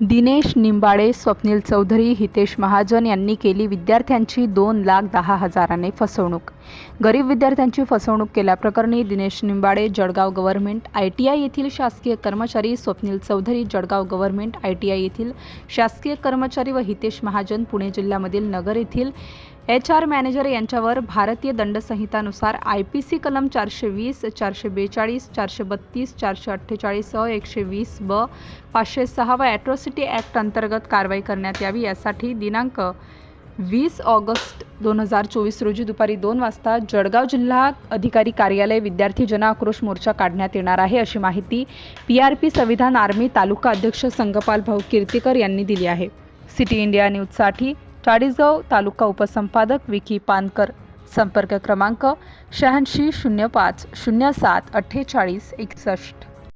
दिनेश निंबाळे स्वप्नील चौधरी हितेश महाजन यांनी केली विद्यार्थ्यांची दोन लाख दहा हजाराने फसवणूक. गरीब विद्यार्थ्यांची फसवणूक केल्याप्रकरणी Dinesh Nimbale Jalgaon government I T I येथील शासकीय कर्मचारी Swapnil Chaudhari Jalgaon government I T I येथील शासकीय कर्मचारी व हितेश महाजन पुणे जिल्ह्यामधील नगर येथील एच आर मॅनेजर यांच्यावर भारतीय दंडसंहितानुसार आय पी सी कलम चारशे वीस चारशे बेचाळीस चारशे बत्तीस चारशे अठ्ठेचाळीस अ एकशे वीस ब पाचशे सहा व ॲट्रॉसिटी ॲक्ट अंतर्गत कारवाई करण्यात यावी यासाठी दिनांक वीस ऑगस्ट दोन हजार चोवीस रोजी दुपारी दोन वाजता जळगाव जिल्हा अधिकारी कार्यालय विद्यार्थी जन आक्रोश मोर्चा काढण्यात येणार आहे अशी माहिती P R P Samvidhan army तालुका अध्यक्ष संगपाल भाऊ कीर्तीकर यांनी दिली आहे. सिटी इंडिया न्यूजसाठी चाळीसगाव तालुका उपसंपादक विकी पानकर. संपर्क क्रमांक शहाऐंशी शून्य पाच शून्य सात अठ्ठेचाळीस एकसष्ट.